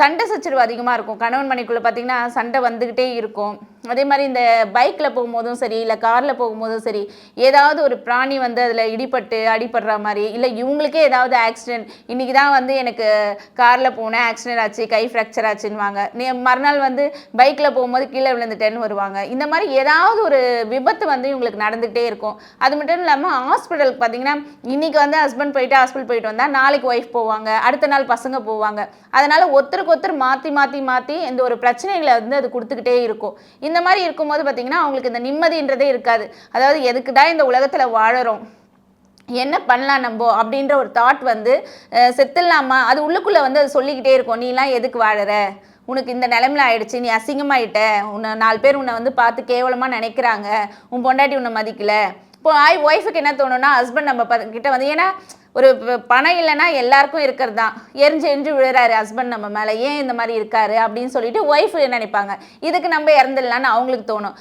சண்டை சச்சரவு அதிகமாக இருக்கும். கணவன் மனைக்குள்ளே பார்த்தீங்கன்னா சண்டை வந்துக்கிட்டே இருக்கும். அதே மாதிரி இந்த பைக்கில் போகும்போதும் சரி இல்லை காரில் போகும்போதும் சரி ஏதாவது ஒரு பிராணி வந்து அதில் இடிபட்டு அடிபடுற மாதிரி இல்லை இவங்களுக்கே ஏதாவது ஆக்சிடென்ட் இன்றைக்கி தான் வந்து எனக்கு காரில் போனேன் ஆக்சிடென்ட் ஆச்சு கை ஃப்ராக்சர் ஆச்சுன்னுவாங்க. நீ மறுநாள் வந்து பைக்கில் போகும்போது கீழே விழுந்துட்டேன்னு வருவாங்க. இந்த மாதிரி ஏதாவது ஒரு விபத்து வந்து இவங்களுக்கு நடந்துகிட்டே இருக்கும். அது மட்டும் இல்லாமல் ஹாஸ்பிட்டலுக்கு பார்த்தீங்கன்னா இன்றைக்கி வந்து ஹஸ்பண்ட் போயிட்டு ஹாஸ்பிட்டல் போயிட்டு வந்தால் நாளைக்கு ஒய்ஃப் போவாங்க அடுத்த நாள் பசங்க போவாங்க. அதனால் ஒருத்தருக்கு ஒருத்தர் மாற்றி மாற்றி மாற்றி இந்த ஒரு பிரச்சனைகளை வந்து அது கொடுத்துக்கிட்டே இருக்கும். இந்த மாதிரி இருக்கும்போது பார்த்தீங்கன்னா அவங்களுக்கு இந்த நிம்மதின்றதே இருக்காது. அதாவது எதுக்கு தான் இந்த உலகத்தில் வாழறோம்? என்ன பண்ணலாம் நம்ம? அப்படின்ற ஒரு தாட் வந்து செத்துடலாமா? அது உள்ளுக்குள்ளே வந்து அது சொல்லிக்கிட்டே இருக்கும். நீலாம் எதுக்கு வாழற? உனக்கு இந்த நிலைமையில ஆயிடுச்சு. நீ அசிங்கமாயிட்ட. உன்னை நாலு பேர் உன்னை வந்து பார்த்து கேவலமாக நினைக்கிறாங்க. உன் பொண்டாட்டி உன்னை மதிக்கல. இப்போ ஆய் ஒய்ஃபுக்கு என்ன தோணும்னா ஹஸ்பண்ட் நம்ம ப- கிட்ட வந்து ஏன்னா ஒரு பணம் இல்லைன்னா எல்லாருக்கும் இருக்கிறது தான். எரிஞ்சு எரிஞ்சு விழுறாரு ஹஸ்பண்ட் நம்ம மேலே. ஏன் இந்த மாதிரி இருக்காரு? அப்படின்னு சொல்லிட்டு ஒய்ஃப் நினைப்பாங்க? இதுக்கு நம்ம இறந்துடலான்னு அவங்களுக்கு தோணும்.